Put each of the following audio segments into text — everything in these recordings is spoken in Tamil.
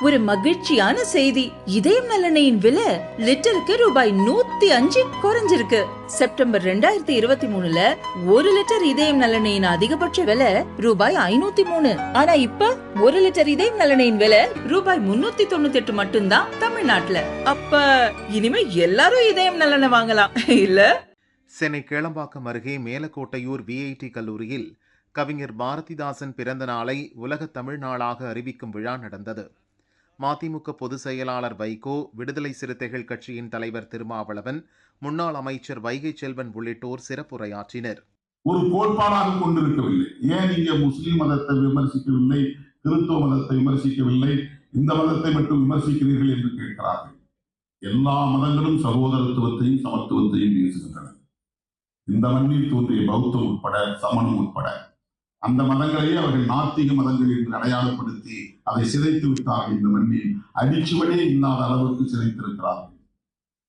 ஒரு மகிழ்ச்சியான செய்தி. இதயம் நலனையின் விலை லிட்டருக்கு ரூபாய் நூத்தி அஞ்சு குறைஞ்சிருக்கு. செப்டம்பர் ரெண்டாயிரத்தி இருபத்தி மூணுல ஒரு லிட்டர் இதயம் நலனையின் அதிகபட்ச விலை ரூபாய் ஐநூத்தி மூணு. ஆனா இப்ப ஒரு லிட்டர் இதயம் நலனையின் விலை ரூபாய் முன்னூத்தி தொண்ணூத்தி எட்டு மட்டும்தான் தமிழ்நாட்டுல. அப்ப இனிமே எல்லாரும் இதயம் நலனை வாங்கலாம். இல்ல? சென்னை கேளம்பாக்கம் அருகே மேலக்கோட்டையூர் விஐடி கல்லூரியில் கவிஞர் பாரதிதாசன் பிறந்த நாளை உலக தமிழ் நாளாக அறிவிக்கும் விழா நடந்தது. மதிமுக பொதுச் செயலாளர் வைகோ விடுதலை சிறுத்தைகள் கட்சியின் தலைவர் திருமாவளவன் முன்னாள் அமைச்சர் வைகை செல்வன் உள்ளிட்டோர் சிறப்புரையாற்றினர் ஒரு கோட்பாடாக கொண்டிருக்கவில்லை. ஏன் நீங்க முஸ்லிம் மதத்தை விமர்சிக்கவில்லை கிறிஸ்துவ மதத்தை விமர்சிக்கவில்லை இந்த மதத்தை மட்டும் விமர்சிக்கிறீர்கள் என்று கேட்கிறார்கள். எல்லா மதங்களும் சகோதரத்துவத்தையும் சமத்துவத்தையும் பேசுகின்றன. இந்த மண்ணில் தோன்றிய பௌத்தம் உட்பட சமணம் உட்பட அந்த மதங்களையே அவர்கள் நாத்திக மதங்கள் என்று அடையாளப்படுத்தி அதை சிதைத்து விட்டார்கள் இந்த மண்ணில். அடிச்சுவனே இல்லாத அளவுக்கு சிதைத்திருக்கிறார்கள்.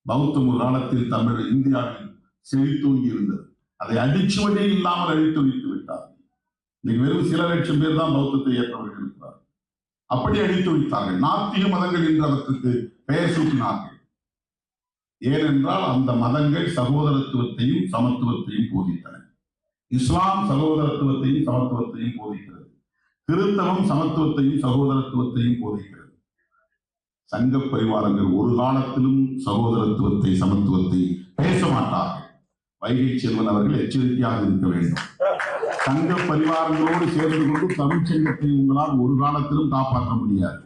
பௌத்தம் ஒரு காலத்தில் தமிழ் இந்தியாவில் செழித்தோங்கி இருந்தது அதை அடிச்சுவனே இல்லாமல் அழித்து வைத்து விட்டார் இன்னைக்கு வெறும் சில லட்சம் பேர் தான் பௌத்தத்தை ஏற்றவர்கள். இருக்கிறார் அப்படி அழித்து வைத்தார்கள். நாத்திக மதங்கள் என்று அவற்றுக்கு பெயர் சூட்டினார்கள். ஏனென்றால் அந்த மதங்கள் சகோதரத்துவத்தையும் சமத்துவத்தையும் போதித்தன. இஸ்லாம் சகோதரத்துவத்தையும் சமத்துவத்தையும் போதிக்கிறது. கிறிஸ்தவம் சமத்துவத்தையும் சகோதரத்துவத்தையும் போதிக்கிறது. சங்க பரிவாரங்கள் ஒரு காலத்திலும் சகோதரத்துவத்தை சமத்துவத்தை பேச மாட்டார்கள். வைகை செல்வன் அவர்கள் எச்சரிக்கையாக இருக்க வேண்டும். சங்க பரிவாரங்களோடு சேர்ந்து கொண்டு தமிழ்ச்சங்கத்தை உங்களால் ஒரு காலத்திலும் காப்பாற்ற முடியாது.